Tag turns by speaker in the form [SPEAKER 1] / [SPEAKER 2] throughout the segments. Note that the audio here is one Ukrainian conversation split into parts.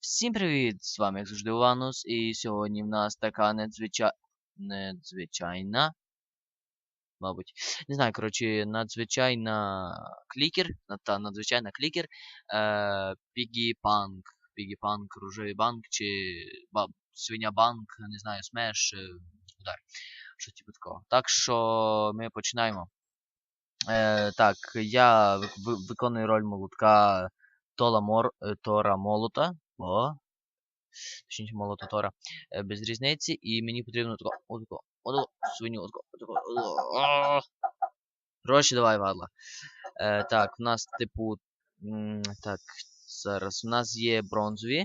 [SPEAKER 1] Всім привіт! З вами як завжди Уванус, і сьогодні в нас така надзвичай... надзвичайна. Мабуть. Не знаю, коротше, надзвичайна клікер. Та надзвичайна клікер. Е, Пігі Панк. Пігі Панк, рожевий банк, чи ба... свиня банк, не знаю, смеш, удар. Щось типу такого. Так що ми починаємо. Е, так, я ви- ви- виконую роль молотка Тола Мор... е, Тора Молота. О. Точніше, молота Тора. Е, без різниці. І мені потрібно тако, отако, отако, свиню, отако, отако. отако. Гроші давай, Вадла. Е, так, в нас, типу. Так, зараз. У нас є бронзові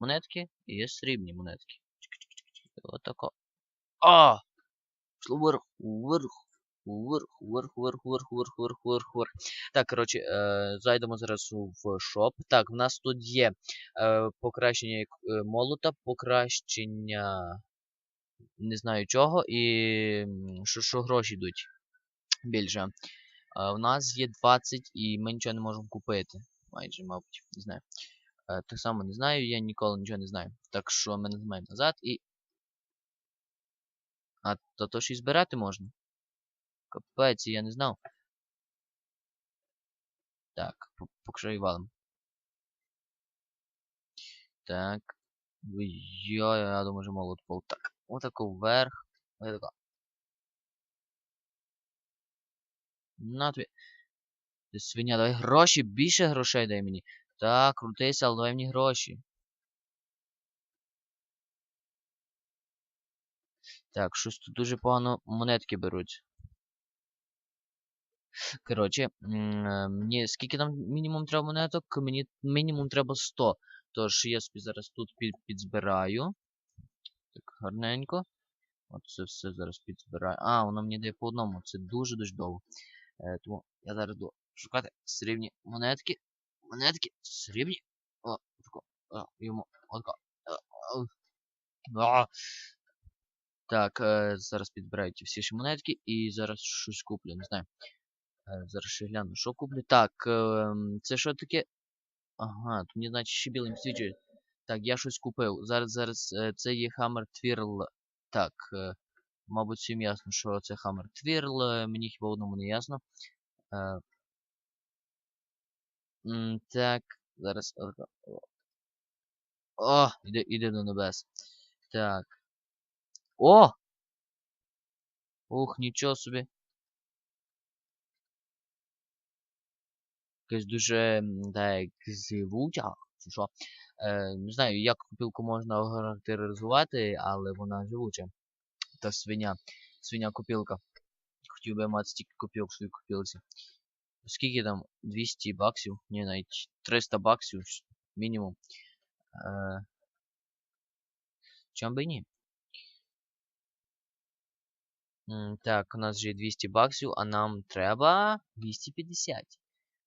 [SPEAKER 1] монетки і є срібні монетки. Отако. А! Пішло вверх, вверх, вверх, вверх, вверх, вверх, вверх, вверх, вверх, вверх. Так, коротше, е, зайдемо зараз в шоп. Так, в нас тут є е, покращення е, молота, покращення не знаю чого, і що, що гроші йдуть більше. В нас є 20 і ми нічого не можемо купити. Майже, мабуть, не знаю. Так само не знаю, я ніколи нічого не знаю. Так що ми нажимаємо назад і. А то то і збирати можна. Капець, я не знав. Так, по- поки валим. Так. Я, я думаю, що молот пол. Так. Отако вверх. Отако. На тобі. Ти свиня, давай гроші, більше грошей дай мені. Так, крутися, але давай мені гроші. Так, щось тут дуже погано монетки беруть. Коротше, мені скільки там мінімум треба монеток? Мені мінімум треба 100. Тож я собі зараз тут під, підзбираю. Так, гарненько. От це все зараз підзбираю. А, воно мені дає по одному. Це дуже-дуже довго. Е, тому я зараз буду шукати срібні монетки. Монетки, срібні. О, тако. О, йому. Отако. Е, е. Так, е, зараз підбираю ті всі ще монетки і зараз щось куплю, не знаю. Зараз ще гляну, що куплю. Так, це що таке? Ага, тут мені значить ще білим свічить. Так, я щось купив. Зараз, зараз, е, це є Hammer Twirl. Так, е, мабуть, всім ясно, що це Hammer Twirl. Мені хіба одному не ясно. Е, так, зараз. О, іде, іде до небес. Так. О! Ух, нічого собі. Якась дуже так живуча, чи що. Е, не знаю, як копілку можна охарактеризувати, але вона живуча. Та свиня. Свиня копілка. Хотів би мати стільки копілок в своїй копілці. Скільки там? 200 баксів? Ні, навіть 300 баксів мінімум. Е, чом би ні? Так, у нас вже 200 баксів, а нам треба 250.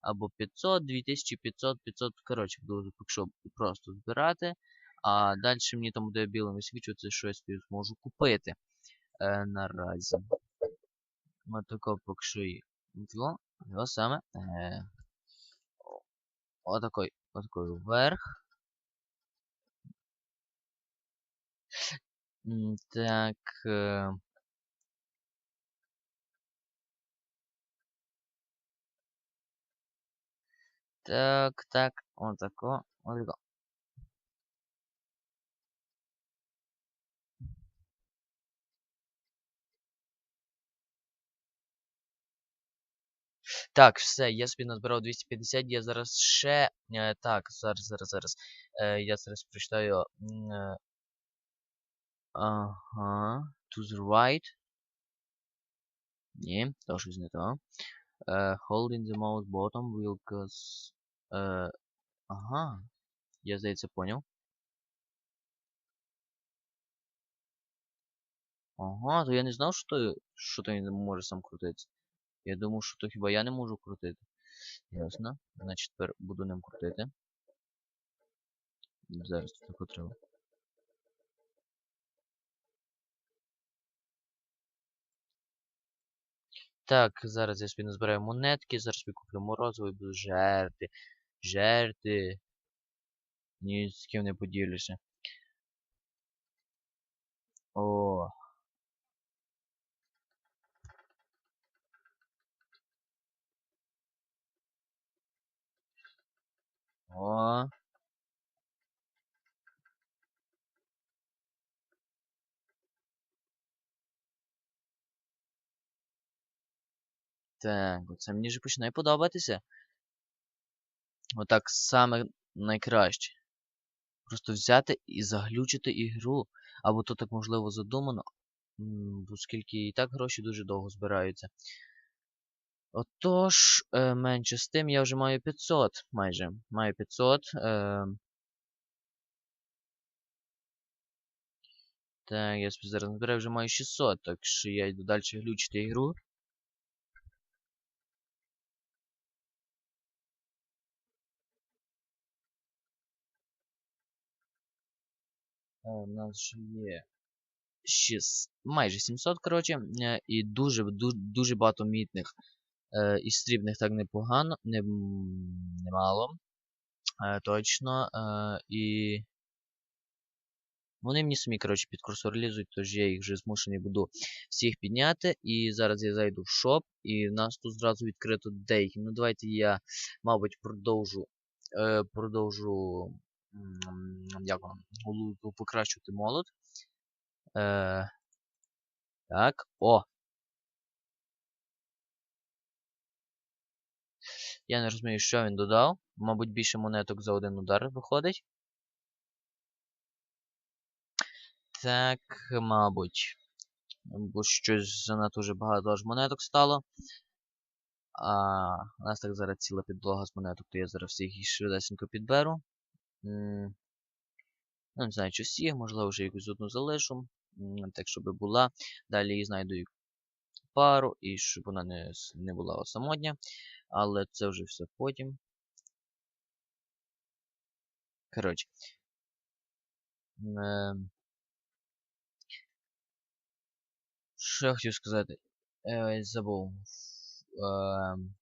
[SPEAKER 1] Або 500, 2500, 500. Коротше, буду поки що просто збирати. А далі мені там буде білим висвічувати, що я собі зможу купити. Е, наразі. Ось тако поки що і. Його, його саме. Е, отакой, отакой вверх. Так. Так, так, отако, отако. Так, все, я собі назбирав 250, я зараз ще. Е, так, зараз, зараз, зараз. Е, я зараз прочитаю. Е, ага. To the right. Ні, то щось не то. Holding the mouse bottom will cause... Е, ага. Я, здається, поняв. Ага, то я не знав, що то, що то він може сам крутитися. Я думав, що то хіба я не можу крутити. Ясно. Значить, тепер буду ним крутити. Зараз тут тако треба. Так, зараз я собі назбираю монетки, зараз собі куплю морозиво і буду жерти. Жерти. Ні з ким не поділюся. О. О. Так, оце мені вже починає подобатися. Отак саме найкраще. Просто взяти і заглючити ігру. Або то так можливо задумано. Оскільки і так гроші дуже довго збираються. Отож, е, менше з тим, я вже маю 500 майже. Маю 500. Е, так, я зараз набираю, вже маю 600, так що я йду далі глючити ігру. Е, У нас же є 6, майже 700, коротше, е, і дуже, дуже, дуже багато мітних е, і срібних так непогано, не, немало. Е, точно. І вони мені самі, коротше, під курсор лізуть, тож я їх вже змушений буду всіх підняти. І зараз я зайду в шоп, і в нас тут зразу відкрито деякі. Ну, давайте я, мабуть, продовжу. Продовжу. Як вам? Покращувати молот. Е, так, о! Я не розумію, що він додав. Мабуть, більше монеток за один удар виходить. Так, мабуть. Бо щось занадто вже багато аж монеток стало. А у нас так зараз ціла підлога з монеток, то я зараз всіх їх швидесенько підберу. Ну, не знаю, чи всі, можливо, вже якусь одну залишу. Так, щоб була. Далі її знайду пару, і щоб вона не, не була самотня. Але це вже все потім. Коротше. Ем, Що я хотів сказати? Е, забув. Ем,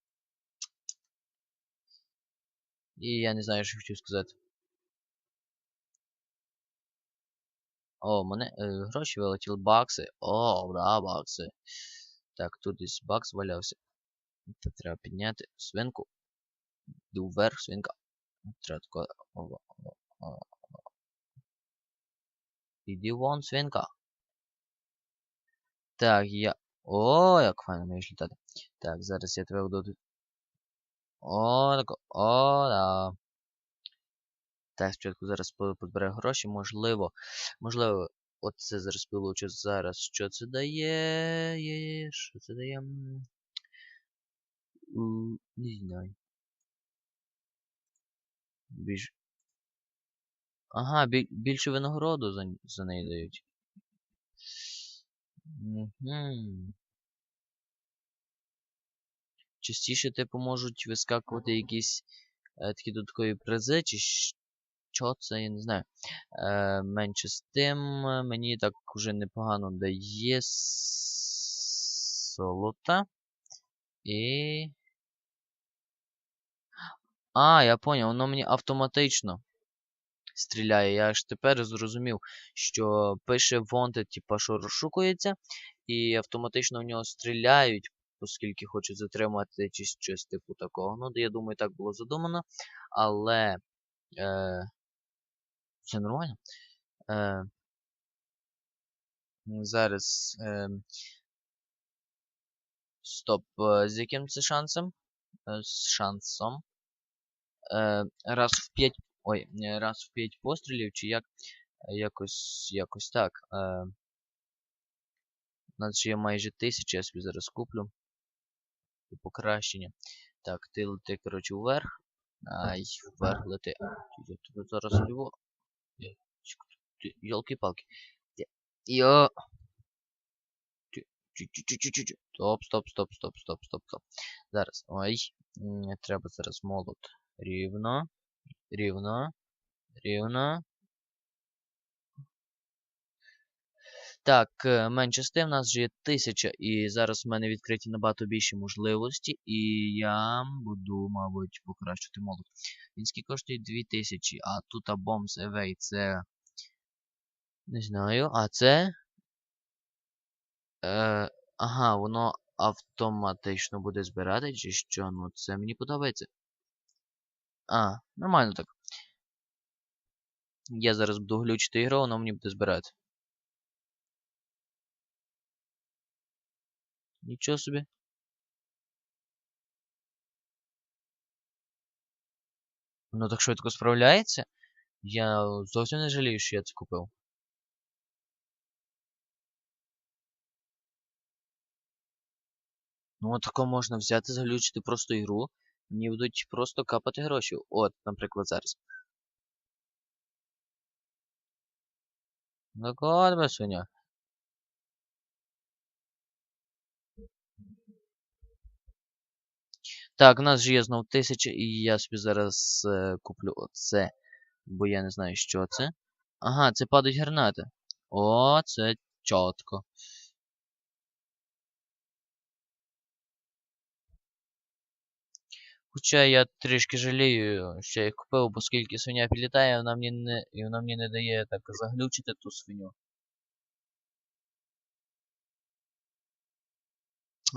[SPEAKER 1] І я не знаю, що хотів сказати. О, мене е, гроші вилетіли бакси. О, да, бакси. Так, тут десь бакс валявся. Це треба підняти свинку. Йду вверх, свинка. Треба тако. Іди вон, свинка. Так, я. О, як файно вмієш літати. Так, зараз я тебе буду. О, так. О, да. Так, спочатку зараз по- гроші, можливо. Можливо, оце зараз получу зараз. Що це дає? Що це дає? Не знаю. Більш... Ага, біль... більше винагороду за... неї дають. Частіше, типу, можуть вискакувати якісь е, такі додаткові призи, чи що це, я не знаю. Е, менше з тим, мені так уже непогано дає золота. І. А, я поняв, воно мені автоматично стріляє. Я аж тепер зрозумів, що пише wanted, типа, що розшукується, і автоматично в нього стріляють, оскільки хочуть затримати чи щось типу такого. Ну, я думаю, так було задумано. Але. Е, це нормально. Е, зараз. Е, стоп. е, З яким це шансом? Е, З шансом. Е, раз в 5. Ой, раз в 5 пострілів, чи як. Е, Якось якось так. Е, у нас ще є майже тисяча, я собі зараз куплю. І покращення. Так, ти лети, коротше, вверх. Ай, вверх лети. Зараз його. Йолки-палки. Йо. Чу-чу-чу-чу-чу. Стоп, стоп, стоп, стоп, стоп, стоп, стоп. Зараз. Ой. м, Треба зараз молот. Рівно. Рівно. Рівно. Так, е, менше з тим, у нас вже є 1000, і зараз в мене відкриті набагато більші можливості, і я буду, мабуть, покращити молот. Він скільки коштує 2000, а тут а Bombs це. Не знаю, а це. Е, Ага, воно автоматично буде збирати, чи що? Ну це мені подобається. А, нормально так. Я зараз буду глючити ігру, воно мені буде збирати. Нічого собі. Воно так швидко справляється. Я зовсім не жалію, що я це купив. Ну, от тако можна взяти, заглючити просто ігру. Мені будуть просто капати гроші. От, наприклад, зараз. Ну, кладе, Соня. Так, у нас же є знов 1000, і я собі зараз е, куплю оце. Бо я не знаю, що це. Ага, це падають гранати. О, це чітко. Хоча я трішки жалію, що я їх купив, оскільки свиня підлітає, вона мені не, і вона мені не дає так заглючити ту свиню.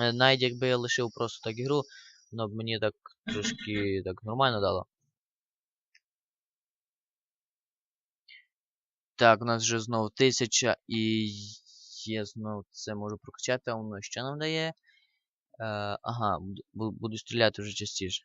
[SPEAKER 1] Е, Навіть якби я лишив просто так ігру, б мені так трошки так нормально дало. Так, у нас вже знову 1000 і я знову це можу прокачати, а воно що нам дає? Е, ага, буду, буду стріляти вже частіше.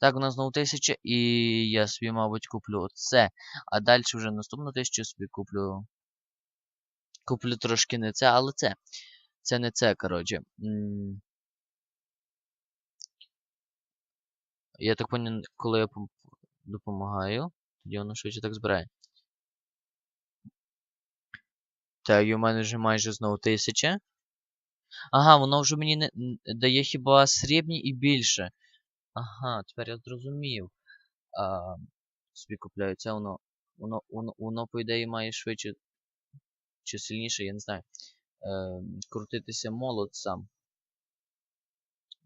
[SPEAKER 1] Так, у нас знову 1000, і я собі, мабуть, куплю оце. А далі вже наступну тисячу собі куплю. Куплю трошки не це, але це. Це не це, коротше. Я так поняв, коли я допомагаю, тоді воно швидше так збирає. Так, і у мене вже майже знову 1000. Ага, воно вже мені не дає хіба срібні і більше. Ага, тепер я зрозумів. А, Собі купляю це, воно, воно, воно, воно, по ідеї, має швидше чи сильніше, я не знаю. Е, Крутитися молот сам.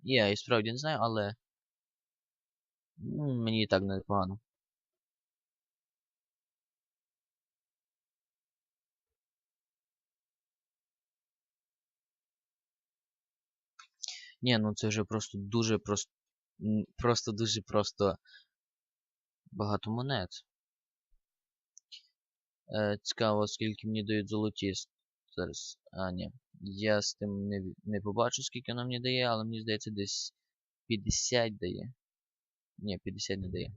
[SPEAKER 1] Я і справді не знаю, але. Мені і так непогано. Ні, ну це вже просто дуже просто. Просто дуже просто багато монет. Е, Цікаво, скільки мені дають золоті зараз. А, ні. Я з тим не не побачу, скільки воно мені дає, але мені здається десь 50 дає. Ні, 50 не дає.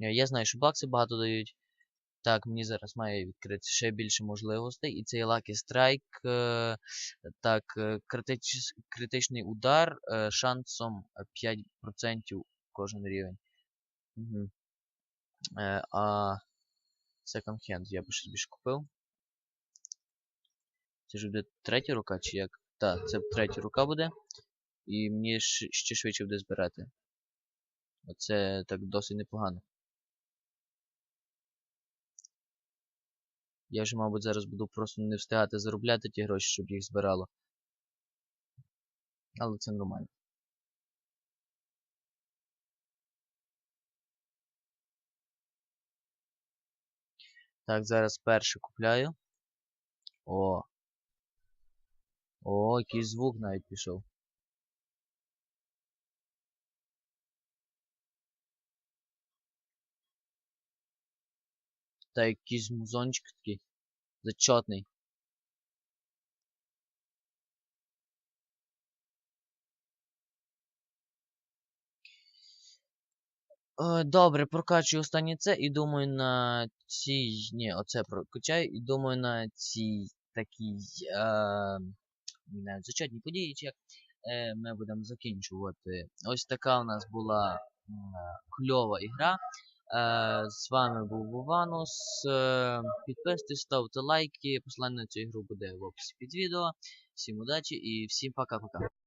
[SPEAKER 1] Е, я знаю, що бакси багато дають. Так, мені зараз має відкритися ще більше можливостей. І цей Lucky Strike. Е, так, е, критич, критичний удар е, шансом 5% кожен рівень. Угу. Е, а Second Hand я би щось більше купив. Це ж буде третя рука, чи як? Так, це третя рука буде. І мені ще швидше буде збирати. Оце так досить непогано. Я вже, мабуть, зараз буду просто не встигати заробляти ті гроші, щоб їх збирало. Але це нормально. Так, зараз перше купляю. О. О, якийсь звук навіть пішов. Та якийсь музончик такий. Зачетний. Е, Добре, прокачую останнє це і думаю на цій. Ні, оце прокачаю, і думаю на цій такій. Е, не знаю, зачетній події, чи як е, ми будемо закінчувати. Ось така у нас була е, кльова ігра. Е, з вами був Вованус. Е, підписуйтесь, ставте лайки. Посилання на цю ігру буде в описі під відео. Всім удачі і всім пока-пока.